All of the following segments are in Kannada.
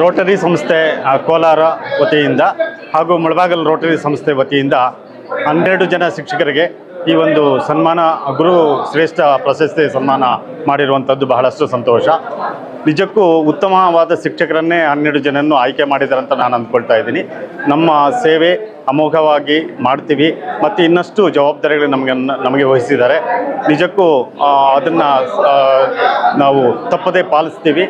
ರೋಟರಿ ಸಂಸ್ಥೆ ಕೋಲಾರ ವತಿಯಿಂದ ಹಾಗೂ ಮುಳಬಾಗಲ್ ರೋಟರಿ ಸಂಸ್ಥೆ ವತಿಯಿಂದ ಹನ್ನೆರಡು ಜನ ಶಿಕ್ಷಕರಿಗೆ ಈ ಒಂದು ಸನ್ಮಾನ ಗುರು ಶ್ರೇಷ್ಠ ಪ್ರಶಸ್ತಿ ಸನ್ಮಾನ ಮಾಡಿರುವಂಥದ್ದು ಬಹಳಷ್ಟು ಸಂತೋಷ. ನಿಜಕ್ಕೂ ಉತ್ತಮವಾದ ಶಿಕ್ಷಕರನ್ನೇ ಹನ್ನೆರಡು ಜನನ್ನು ಆಯ್ಕೆ ಮಾಡಿದ್ದಾರೆ ಅಂತ ನಾನು ಅಂದ್ಕೊಳ್ತಾ ಇದ್ದೀನಿ ನಮ್ಮ ಸೇವೆ ಅಮೋಘವಾಗಿ ಮಾಡ್ತೀವಿ ಮತ್ತು ಇನ್ನಷ್ಟು ಜವಾಬ್ದಾರಿಗಳು ನಮಗೆ ನಮಗೆ ವಹಿಸಿದ್ದಾರೆ ನಿಜಕ್ಕೂ ಅದನ್ನು ನಾವು ತಪ್ಪದೇ ಪಾಲಿಸ್ತೀವಿ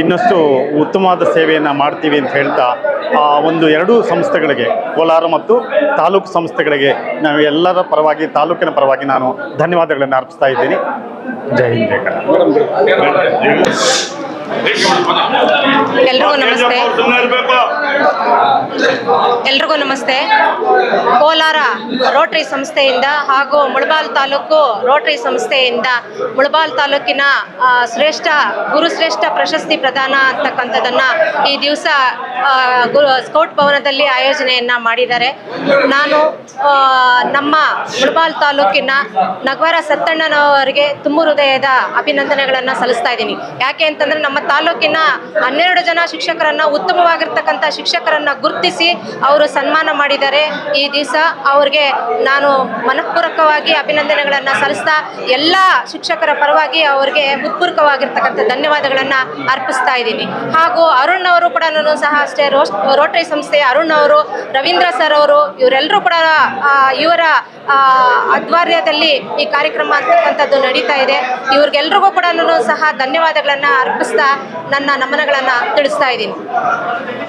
ಇನ್ನಷ್ಟು ಉತ್ತಮವಾದ ಸೇವೆಯನ್ನು ಮಾಡ್ತೀವಿ ಅಂತ ಹೇಳ್ತಾ ಆ ಒಂದು ಎರಡೂ ಸಂಸ್ಥೆಗಳಿಗೆ ಕೋಲಾರ ಮತ್ತು ತಾಲೂಕು ಸಂಸ್ಥೆಗಳಿಗೆ ನಾವು ಎಲ್ಲರ ಪರವಾಗಿ ತಾಲೂಕಿನ ಪರವಾಗಿ ನಾನು ಧನ್ಯವಾದಗಳನ್ನು ಅರ್ಪಿಸ್ತಾ ಇದ್ದೀನಿ ಜೈ ಹಿಂದ್ ಕನ್ನಡ ಎಲ್ರಿಗೂ ನಮಸ್ತೆ. ಎಲ್ರಿಗೂ ನಮಸ್ತೆ. ಕೋಲಾರ ರೋಟರಿ ಸಂಸ್ಥೆಯಿಂದ ಹಾಗೂ ಮುಳಬಾಲ್ ತಾಲೂಕು ರೋಟರಿ ಸಂಸ್ಥೆಯಿಂದ ಮುಳಬಾಲ್ ತಾಲೂಕಿನ ಶ್ರೇಷ್ಠ ಗುರುಶ್ರೇಷ್ಠ ಪ್ರಶಸ್ತಿ ಪ್ರದಾನ ಅಂತಕ್ಕಂಥದ್ದನ್ನು ಈ ದಿವಸ ಸ್ಕೌಟ್ ಭವನದಲ್ಲಿ ಆಯೋಜನೆಯನ್ನು ಮಾಡಿದ್ದಾರೆ. ನಾನು ನಮ್ಮ ಮುಳಬಾಲ್ ತಾಲೂಕಿನ ನಗವರ ಸತ್ತಣ್ಣನವರಿಗೆ ತುಂಬು ಹೃದಯದ ಅಭಿನಂದನೆಗಳನ್ನು ಸಲ್ಲಿಸ್ತಾ ಇದ್ದೀನಿ. ಯಾಕೆ ಅಂತಂದರೆ ನಮ್ಮ ತಾಲೂಕಿನ ಹನ್ನೆರಡು ಜನ ಶಿಕ್ಷಕರನ್ನ, ಉತ್ತಮವಾಗಿರ್ತಕ್ಕಂಥ ಶಿಕ್ಷಕರನ್ನ ಗುರುತಿಸಿ ಅವರು ಸನ್ಮಾನ ಮಾಡಿದ್ದಾರೆ. ಈ ದಿವಸ ಅವ್ರಿಗೆ ನಾನು ಮನಃಪೂರ್ವಕವಾಗಿ ಅಭಿನಂದನೆಗಳನ್ನು ಸಲ್ಲಿಸ್ತಾ, ಎಲ್ಲ ಶಿಕ್ಷಕರ ಪರವಾಗಿ ಅವ್ರಿಗೆ ಹೃತ್ಪೂರ್ವಕವಾಗಿರ್ತಕ್ಕಂಥ ಧನ್ಯವಾದಗಳನ್ನು ಅರ್ಪಿಸ್ತಾ ಇದ್ದೀನಿ. ಹಾಗೂ ಅರುಣ್ ಅವರು ಕೂಡ ಸಹ ಅಷ್ಟೇ ರೋಟರಿ ಸಂಸ್ಥೆಯ ಅರುಣ್ ಅವರು, ರವೀಂದ್ರ ಸರ್ ಅವರು, ಇವರೆಲ್ಲರೂ ಕೂಡ ಇವರ ಅದ್ವಾರ್ಯದಲ್ಲಿ ಈ ಕಾರ್ಯಕ್ರಮ ಅಂತಕ್ಕಂಥದ್ದು ನಡೀತಾ ಇದೆ. ಇವ್ರಿಗೆಲ್ರಿಗೂ ಕೂಡ ಸಹ ಧನ್ಯವಾದಗಳನ್ನು ಅರ್ಪಿಸ್ತಾ ನನ್ನ ನಮನಗಳನ್ನು ತಿಳಿಸ್ತಾ ಇದ್ದೀನಿ.